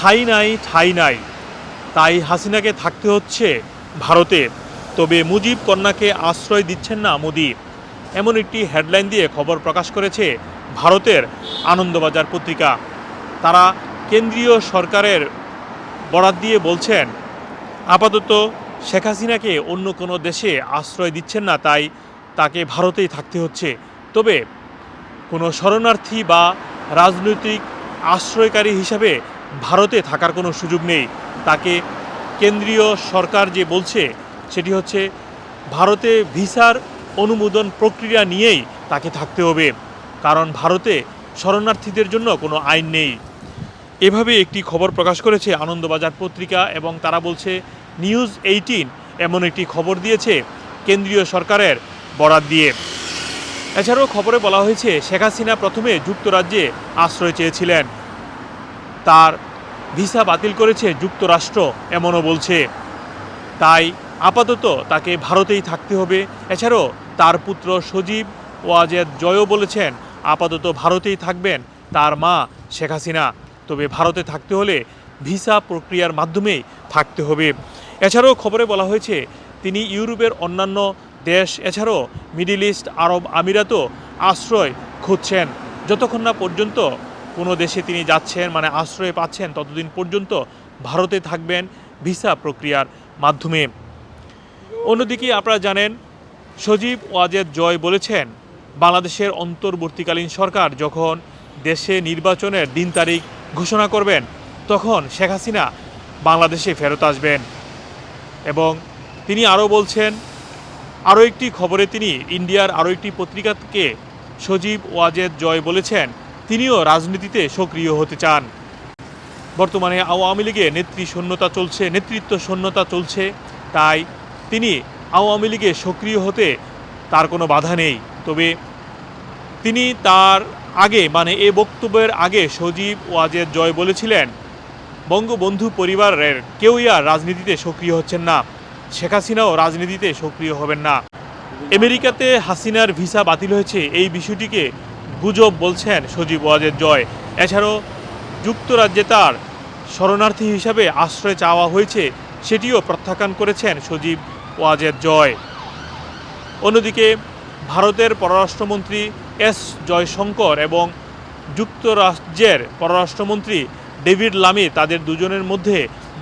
ঠাই নাই ঠাই নাই। তাই হাসিনাকে থাকতে হচ্ছে ভারতে। তবে মুজিব কন্যাকে আশ্রয় দিচ্ছেন না মোদি। এমন একটি হেডলাইন দিয়ে খবর প্রকাশ করেছে ভারতের আনন্দবাজার পত্রিকা। তারা কেন্দ্রীয় সরকারের বরাত দিয়ে বলছেন, আপাতত শেখ হাসিনাকে অন্য কোনো দেশে আশ্রয় দিচ্ছেন না, তাই তাকে ভারতেই থাকতে হচ্ছে। তবে কোনো শরণার্থী বা রাজনৈতিক আশ্রয়কারী হিসাবে ভারতে থাকার কোনো সুযোগ নেই। তাকে কেন্দ্রীয় সরকার যে বলছে, সেটি হচ্ছে ভারতে ভিসার অনুমোদন প্রক্রিয়া নিয়েই তাকে থাকতে হবে। কারণ ভারতে শরণার্থীদের জন্য কোনো আইন নেই। এভাবে একটি খবর প্রকাশ করেছে আনন্দবাজার পত্রিকা এবং তারা বলছে, নিউজ এইটিন এমন একটি খবর দিয়েছে কেন্দ্রীয় সরকারের বরাত দিয়ে। এছাড়াও খবরে বলা হয়েছে, শেখ হাসিনা প্রথমে যুক্তরাজ্যে আশ্রয় চেয়েছিলেন। তার ভিসা বাতিল করেছে যুক্তরাষ্ট্র, এমনও বলছে। তাই আপাতত তাকে ভারতেই থাকতে হবে। এছাড়াও তার পুত্র সজীব ওয়াজেদ জয়ও বলেছেন, আপাতত ভারতেই থাকবেন তার মা শেখ হাসিনা। তবে ভারতে থাকতে হলে ভিসা প্রক্রিয়ার মাধ্যমেই থাকতে হবে। এছাড়াও খবরে বলা হয়েছে, তিনি ইউরোপের অন্যান্য দেশ, এছাড়াও মিডিল ইস্ট, আরব আমিরাতও আশ্রয় খুঁজছেন। যতক্ষণ না পর্যন্ত কোনো দেশে তিনি যাচ্ছেন মানে আশ্রয় পাচ্ছেন, ততদিন পর্যন্ত ভারতে থাকবেন ভিসা প্রক্রিয়ার মাধ্যমে। অন্যদিকে আপনারা জানেন, সজীব ওয়াজেদ জয় বলেছেন, বাংলাদেশের অন্তর্বর্তীকালীন সরকার যখন দেশে নির্বাচনের দিন তারিখ ঘোষণা করবেন, তখন শেখ হাসিনা বাংলাদেশে ফেরত আসবেন। এবং তিনি আরও বলছেন, আরও একটি খবরে তিনি ইন্ডিয়ার আরও একটি পত্রিকাকে সজীব ওয়াজেদ জয় বলেছেন তিনিও রাজনীতিতে সক্রিয় হতে চান। বর্তমানে আওয়ামী লীগে নেত্রী শূন্যতা চলছে, নেতৃত্ব শূন্যতা চলছে, তাই তিনি আওয়ামী লীগে সক্রিয় হতে তার কোনো বাধা নেই। তবে তিনি তার আগে মানে এ বক্তব্যের আগে সজীব ওয়াজেদ জয় বলেছিলেন, বঙ্গবন্ধু পরিবারের কেউই আর রাজনীতিতে সক্রিয় হচ্ছেন না। শেখ হাসিনাও রাজনীতিতে সক্রিয় হবেন না। আমেরিকাতে হাসিনার ভিসা বাতিল হয়েছে, এই বিষয়টিকে গুজব বলছেন সজীব ওয়াজের জয়। এছাড়াও যুক্তরাজ্যে তার শরণার্থী হিসাবে আশ্রয় চাওয়া হয়েছে, সেটিও প্রত্যাখ্যান করেছেন সজীব ওয়াজের জয়। অন্যদিকে ভারতের পররাষ্ট্রমন্ত্রী এস জয়শঙ্কর এবং যুক্তরাজ্যের পররাষ্ট্রমন্ত্রী ডেভিড লামি তাদের দুজনের মধ্যে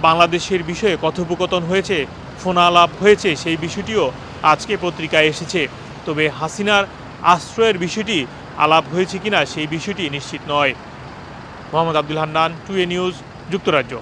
বাংলাদেশের বিষয়ে কথোপকথন হয়েছে, ফোনালাপ হয়েছে, সেই বিষয়টিও আজকে পত্রিকায় এসেছে। তবে হাসিনার আশ্রয়ের বিষয়টি আলাপ হয়েছে কিনা সেই বিষয়টি নিশ্চিত নয়। মোহাম্মদ আব্দুল হান্নান টু এ নিউজ যুক্তরাজ্য।